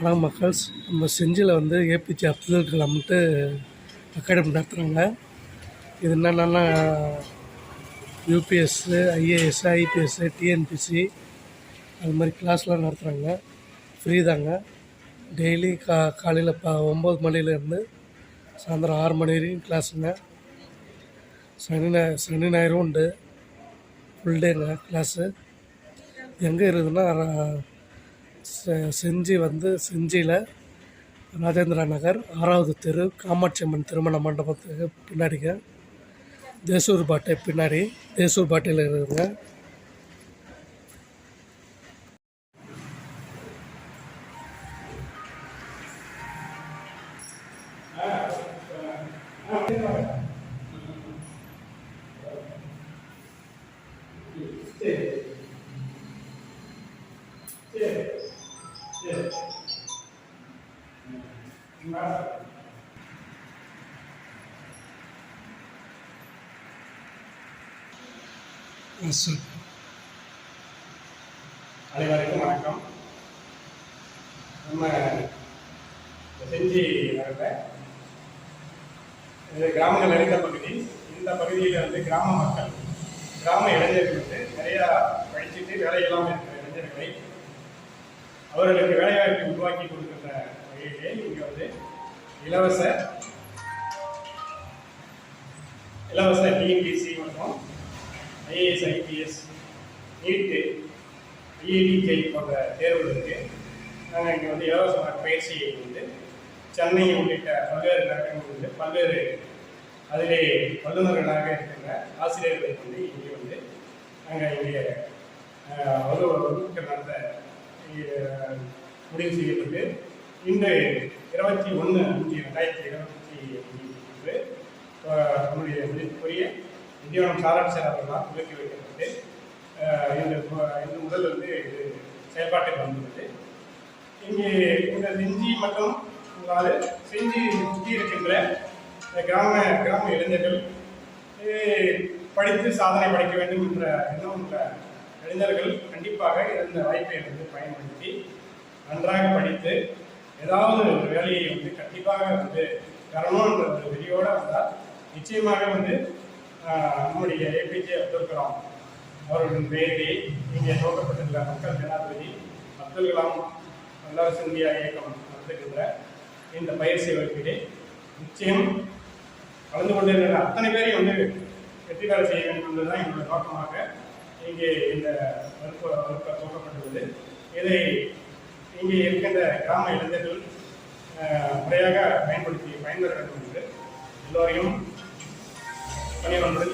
வணக்கம் மக்கள்ஸ் நம்ம செஞ்சியில் வந்து ஏபிஜே அப்துல் கலாம்ட்டு அகாடமி நடத்துகிறாங்க இது என்னென்னா யூபிஎஸ்ஸு ஐஏஎஸ் ஐபிஎஸ்ஸு டிஎன்பிசி அது மாதிரி கிளாஸ்லாம் நடத்துகிறாங்க ஃப்ரீ தாங்க. டெய்லி கா காலையில் ப ஒம்பது மணிலேருந்து சாயந்தரம் ஆறு மணி வரைக்கும் கிளாஸுங்க. சனி ஞாயிறு சனி ஞாயிறும் உண்டு. Full tank class. எங்கே இருக்குதுன்னா செஞ்சி வந்து செஞ்சியில் ராஜேந்திரா நகர் ஆறாவது தெரு காமாட்சி அம்மன் திருமண மண்டபத்துக்கு பின்னாடிங்க. தேசூர் பாட்டை பின்னாடி தேசூர் பாட்டையில் இருக்குதுங்க Yeah. அனைவருக்கும் வணக்கம். நம்ம செஞ்சு செஞ்சி இது கிராமங்கள் நிறைந்த பகுதி. இந்த பகுதியில் வந்து கிராம மக்கள் கிராம இளைஞர்கள் வந்து நிறையா படிச்சுட்டு வேலை இல்லாமல் இருக்கிற இளைஞர்களை அவர்களுக்கு வேலைவாய்ப்பு உருவாக்கி கொடுக்கின்ற இங்கே வந்து இலவச இலவச டிஎன்பிசி மற்றும் ஐஏஎஸ் ஐபிஎஸ் நீட்டு ஐஐடிஜே போன்ற தேர்வுகளுக்கு நாங்கள் இங்கே வந்து இலவசமாக பயிற்சி வந்து சென்னை உள்ளிட்ட பல்வேறு நகரங்கள் வந்து பல்வேறு அதிலே வல்லுநர்களாக இருக்கின்ற ஆசிரியர்களை வந்து இங்கே வந்து நாங்கள் இங்கே அஹ், ஒரு வகுப்புகள் நடத்த முடிவு செய்யப்பட்டு இன்று இருபத்தி ஒன்று அஞ்சு ரெண்டாயிரத்தி இருபத்தி ஒன்று நம்முடைய மதிப்புக்குரிய இந்தியாவின் சாராட்சர் அவர்களால் துவக்கி வைக்கப்பட்டு இந்த இந்த முதல் வந்து இது செயல்பாட்டுக்கு வந்துள்ளது இங்கே இந்த செஞ்சி மற்றும் அதாவது செஞ்சி சுற்றி இருக்கின்ற இந்த கிராம கிராம இளைஞர்கள் படித்து சாதனை படைக்க வேண்டும் என்ற எண்ணம் உள்ள இளைஞர்கள் கண்டிப்பாக இந்த வாய்ப்பை வந்து பயன்படுத்தி நன்றாக படித்து ஏதாவது ஒரு வேலையை வந்து கண்டிப்பாக வந்து தரணுன்ற ஒரு வெறியோடு வந்தால் நிச்சயமாக வந்து நம்முடைய ஏபிஜே அப்துல் கலாம் அவர்களின் பெயரிலே இங்கே துவக்கப்பட்டுள்ள மக்கள் ஜனாதிபதி அப்துல் கலாம் வல்லரசு இந்தியா இயக்கம் நடத்துகின்ற இந்த பயிற்சி வகுப்பிலே நிச்சயம் கலந்து கொண்டிருக்கிற அத்தனை பேரையும் வந்து வெற்றி பெற செய்ய வேண்டும் என்பதுதான் என்னுடைய நோக்கமாக இங்கே இந்த வகுப்பு வகுப்பு துவக்கப்பட்டுள்ளது. இதை இங்கே இருக்கின்ற கிராம இளைஞர்கள் முறையாக பயன்படுத்தி பயன்பெற வேண்டும் என்று எல்லோரையும் பணியொன்று